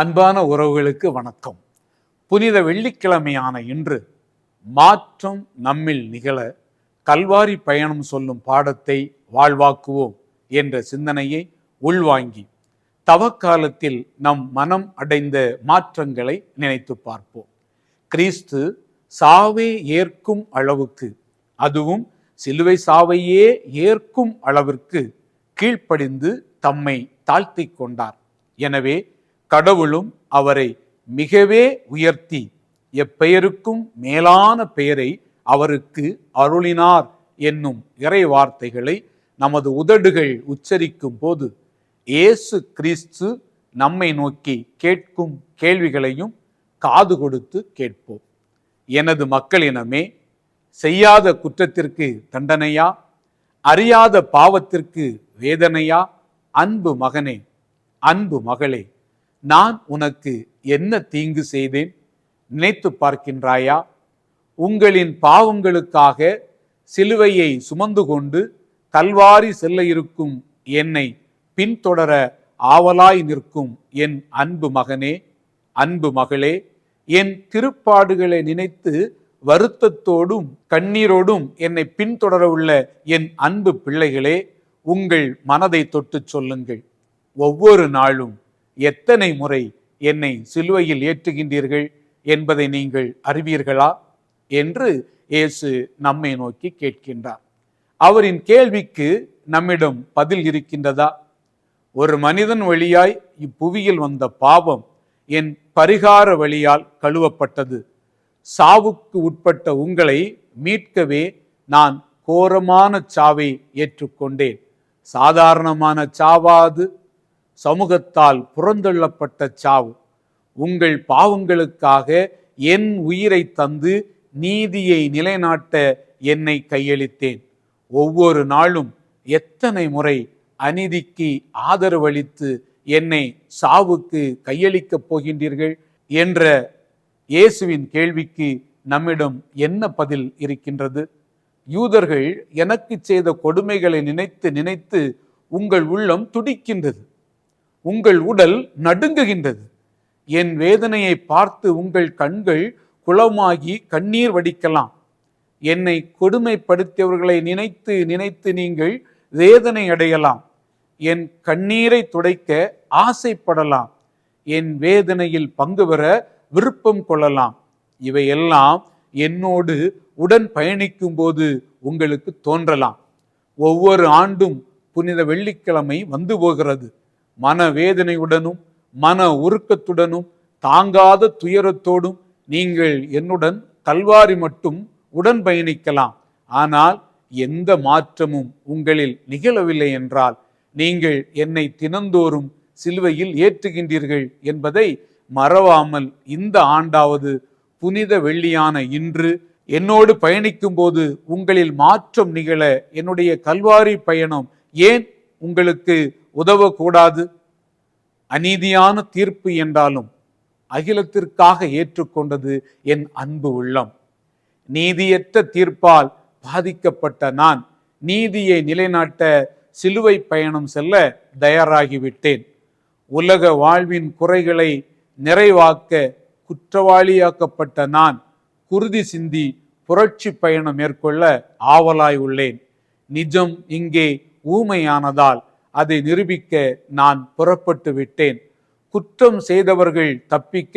அன்பான உறவுகளுக்கு வணக்கம். புனித வெள்ளிக்கிழமையான இன்று மாற்றம் நம்மில் நிகழ கல்வாரி பயணம் சொல்லும் பாடத்தை வாழ்வாக்குவோம் என்ற சிந்தனையை உள்வாங்கி தவக்காலத்தில் நம் மனம் அடைந்த மாற்றங்களை நினைத்து பார்ப்போம். கிறிஸ்து சாவே ஏற்கும் அளவுக்கு அதுவும் சிலுவை சாவையே ஏற்கும் அளவிற்கு கீழ்ப்படிந்து தம்மை தாழ்த்தி கொண்டார். எனவே கடவுளும் அவரை மிகவே உயர்த்தி எப்பெயருக்கும் மேலான பெயரை அவருக்கு அருளினார் என்னும் இறை வார்த்தைகளை நமது உதடுகள் உச்சரிக்கும் போது இயேசு கிறிஸ்து நம்மை நோக்கி கேட்கும் கேள்விகளையும் காது கொடுத்து கேட்போம். எனது மக்களினமே செய்யாத குற்றத்திற்கு தண்டனையா? அறியாத பாவத்திற்கு வேதனையா? அன்பு மகனே அன்பு மகளே நான் உனக்கு என்ன தீங்கு செய்தேன்? நினைத்து பார்க்கின்றாயா? உங்களின் பாவங்களுக்காக சிலுவையை சுமந்து கொண்டு கல்வாரி செல்ல இருக்கும் என்னை பின்தொடர ஆவலாய் நிற்கும் என் அன்பு மகனே அன்பு மகளே என் திருப்பாடுகளை நினைத்து வருத்தத்தோடும் கண்ணீரோடும் என்னை பின்தொடர உள்ள என் அன்பு பிள்ளைகளே உங்கள் மனதை தொட்டு சொல்லுங்கள். ஒவ்வொரு நாளும் எத்தனை முறை என்னை சிலுவையில் ஏற்றுகின்றீர்கள் என்பதை நீங்கள் அறிவீர்களா? என்று இயேசு நம்மை நோக்கி கேட்கின்றார். அவரின் கேள்விக்கு நம்மிடம் பதில் இருக்கின்றதா? ஒரு மனிதன் வழியாய் இப்புவியில் வந்த பாவம் என் பரிகார வழியால் கழுவப்பட்டது. சாவுக்கு உட்பட்ட உங்களை மீட்கவே நான் கோரமான சாவை ஏற்றுக்கொண்டேன். சாதாரணமான சாவாது சமூகத்தால் புறந்தள்ளப்பட்ட சாவு. உங்கள் பாவங்களுக்காக என் உயிரை தந்து நீதியை நிலைநாட்ட என்னை கையளித்தேன். ஒவ்வொரு நாளும் எத்தனை முறை அநீதிக்கு ஆதரவளித்து என்னை சாவுக்கு கையளிக்கப் போகின்றீர்கள் என்ற இயேசுவின் கேள்விக்கு நம்மிடம் என்ன பதில் இருக்கின்றது? யூதர்கள் எனக்கு செய்த கொடுமைகளை நினைத்து நினைத்து உங்கள் உள்ளம் துடிக்கின்றது. உங்கள் உடல் நடுங்குகின்றது. என் வேதனையை பார்த்து உங்கள் கண்கள் குளமாகி கண்ணீர் வடிக்கலாம். என்னை கொடுமைப்படுத்தியவர்களை நினைத்து நினைத்து நீங்கள் வேதனை அடையலாம். என் கண்ணீரை துடைக்க ஆசைப்படலாம். என் வேதனையில் பங்கு பெற விருப்பம் கொள்ளலாம். இவையெல்லாம் என்னோடு உடன் பயணிக்கும் போது உங்களுக்கு தோன்றலாம். ஒவ்வொரு ஆண்டும் புனித வெள்ளிக்கிழமை வந்து போகிறது. மன வேதனையுடனும் மன உருக்கத்துடனும் தாங்காத துயரத்தோடும் நீங்கள் என்னுடன் கல்வாரி மட்டும் உடன் பயணிக்கலாம். ஆனால் எந்த மாற்றமும் உங்களில் நிகழவில்லை என்றால் நீங்கள் என்னை தினந்தோறும் சிலுவையில் ஏற்றுகின்றீர்கள் என்பதை மறவாமல் இந்த ஆண்டாவது புனித வெள்ளியான இன்று என்னோடு பயணிக்கும்போது உங்களில் மாற்றம் நிகழ என்னுடைய கல்வாரி பயணம் ஏன் உங்களுக்கு உதவக்கூடாது. அநீதியான தீர்ப்பு என்றாலும் அகிலத்திற்காக ஏற்றுக்கொண்டது என் அன்பு உள்ளம். நீதியற்ற தீர்ப்பால் பாதிக்கப்பட்ட நான் நீதியை நிலைநாட்ட சிலுவை பயணம் செல்ல தயாராகிவிட்டேன். உலக வாழ்வின் குறைகளை நிறைவாக்க குற்றவாளியாக்கப்பட்ட நான் குருதி சிந்தி புரட்சி பயணம் மேற்கொள்ள ஆவலாய் உள்ளேன். நிஜம் இங்கே ஊமையானதால் அதை நிரூபிக்க நான் புறப்பட்டு விட்டேன். குற்றம் செய்தவர்கள் தப்பிக்க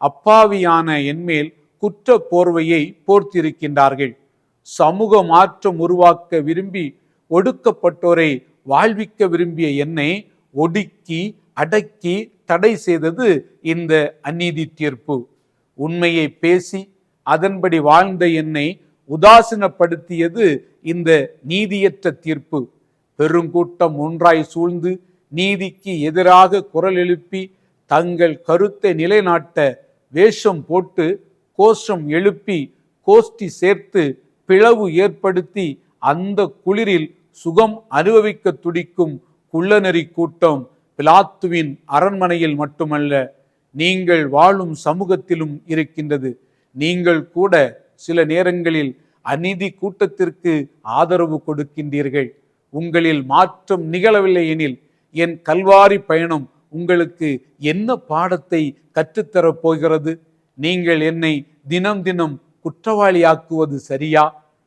அப்பாவியான என்மேல் குற்ற போர்வையை போர்த்திருக்கின்றார்கள். சமூக மாற்றம் உருவாக்க விரும்பி ஒடுக்கப்பட்டோரை வாழ்விக்க விரும்பிய என்னை ஒடுக்கி அடக்கி தடை செய்தது இந்த அநீதி தீர்ப்பு. உண்மையை பேசி அதன்படி வாழ்ந்த என்னை உதாசீனப்படுத்தியது இந்த நீதியற்ற தீர்ப்பு. பெருங்கூட்டம் ஒன்றாய் சூழ்ந்து நீதிக்கு எதிராக குரல் எழுப்பி தங்கள் கருத்தை நிலைநாட்ட வேஷம் போட்டு கோஷம் எழுப்பி கோஷ்டி சேர்த்து பிளவு ஏற்படுத்தி அந்த குளிரில் சுகம் அனுபவிக்க துடிக்கும் குள்ளநெறி கூட்டம் பிலாத்துவின் அரண்மனையில் மட்டுமல்ல நீங்கள் வாழும் சமூகத்திலும் இருக்கின்றது. நீங்கள் கூட சில நேரங்களில் அநீதி கூட்டத்திற்கு ஆதரவு கொடுக்கின்றீர்கள். உங்களில் மாற்றம் நிகழவில்லை எனில் என் கல்வாரி பயணம் உங்களுக்கு என்ன பாடத்தை கற்றுத்தரப் போகிறது? நீங்கள் என்னை தினம் தினம் குற்றவாளியாக்குவது சரியா?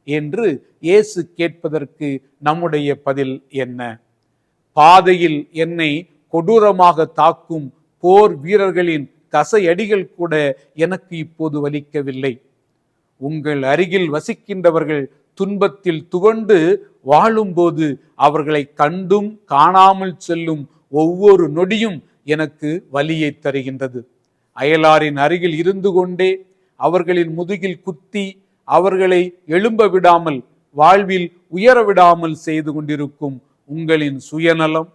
என்று இயேசு கேட்பதற்கு நம்முடைய பதில் என்ன? பாதையில் என்னை கொடூரமாக தாக்கும் போர் வீரர்களின் கசையடிகள் கூட எனக்கு இப்போது வலிக்கவில்லை. உங்கள் அருகில் வசிக்கின்றவர்கள் துன்பத்தில் துவண்டு வாழும்போது அவர்களை கண்டும் காணாமல் செல்லும் ஒவ்வொரு நொடியும் எனக்கு வலியை தருகின்றது. அயலாரின் அருகில் இருந்து கொண்டே அவர்களின் முதுகில் குத்தி அவர்களை எழும்ப விடாமல் வாழ்வில் உயர விடாமல் செய்து கொண்டிருக்கும் உங்களின் சுயநலம்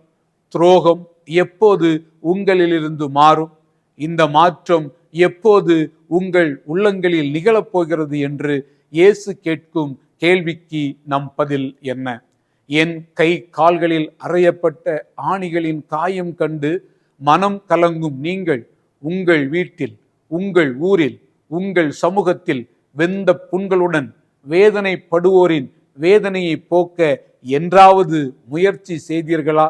துரோகம் எப்போது உங்களிலிருந்து மாறும்? இந்த மாற்றம் எப்போது உங்கள் உள்ளங்களில் நிகழப்போகிறது என்று இயேசு கேட்கும் கேள்விக்கு நம் பதில் என்ன? என் கை கால்களில் அறையப்பட்ட ஆணிகளின் காயம் கண்டு மனம் கலங்கும் நீங்கள் உங்கள் வீட்டில் உங்கள் ஊரில் உங்கள் சமூகத்தில் வெந்த புண்களுடன் வேதனைப்படுவோரின் வேதனையை போக்க என்றாவது முயற்சி செய்தீர்களா?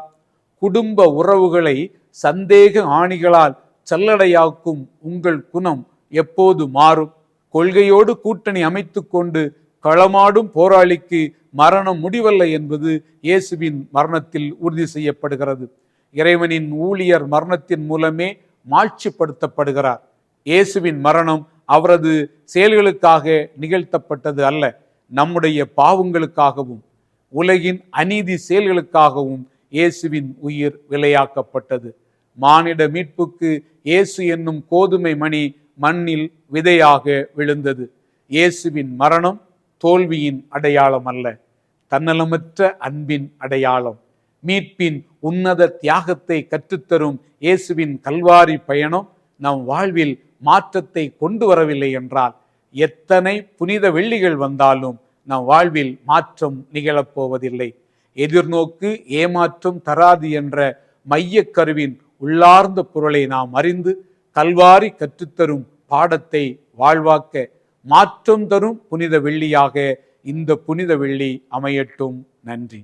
குடும்ப உறவுகளை சந்தேக ஆணிகளால் சல்லடையாக்கும் உங்கள் குணம் எப்போது மாறும்? கொள்கையோடு கூட்டணி அமைத்துக்கொண்டு களமாடும் போராளிக்கு மரணம் முடிவல்ல என்பது இயேசுவின் மரணத்தில் உறுதி செய்யப்படுகிறது. இறைவனின் ஊழியர் மரணத்தின் மூலமே மாட்சிப்படுத்தப்படுகிறார். இயேசுவின் மரணம் அவரது செயல்களுக்காக நிகழ்த்தப்பட்டது அல்ல நம்முடைய பாவங்களுக்காகவும் உலகின் அநீதி செயல்களுக்காகவும் இயேசுவின் உயிர் விலையாக்கப்பட்டது மானிட மீட்புக்கு இயேசு என்னும் கோதுமை மணி மண்ணில் விதையாக விழுந்தது. இயேசுவின் மரணம் தோல்வியின் அடையாளம் அல்ல. தன்னலமற்ற அன்பின் அடையாளம். மீட்பின் உன்னத தியாகத்தை கற்றுத்தரும் இயேசுவின் கல்வாரி பயணம் நம் வாழ்வில் மாற்றத்தை கொண்டு வரவில்லை என்றால் எத்தனை புனித வெள்ளிகள் வந்தாலும் நம் வாழ்வில் மாற்றம் நிகழப்போவதில்லை. எதிர்நோக்கு ஏமாற்றம் தராது என்ற மையக்கருவின் உள்ளார்ந்த பொருளை நாம் அறிந்து கல்வாரி கற்றுத்தரும் பாடத்தை வாழ்வாக்க மாற்றம் தரும் புனித வெள்ளியாக இந்த புனித வெள்ளி அமையட்டும். நன்றி.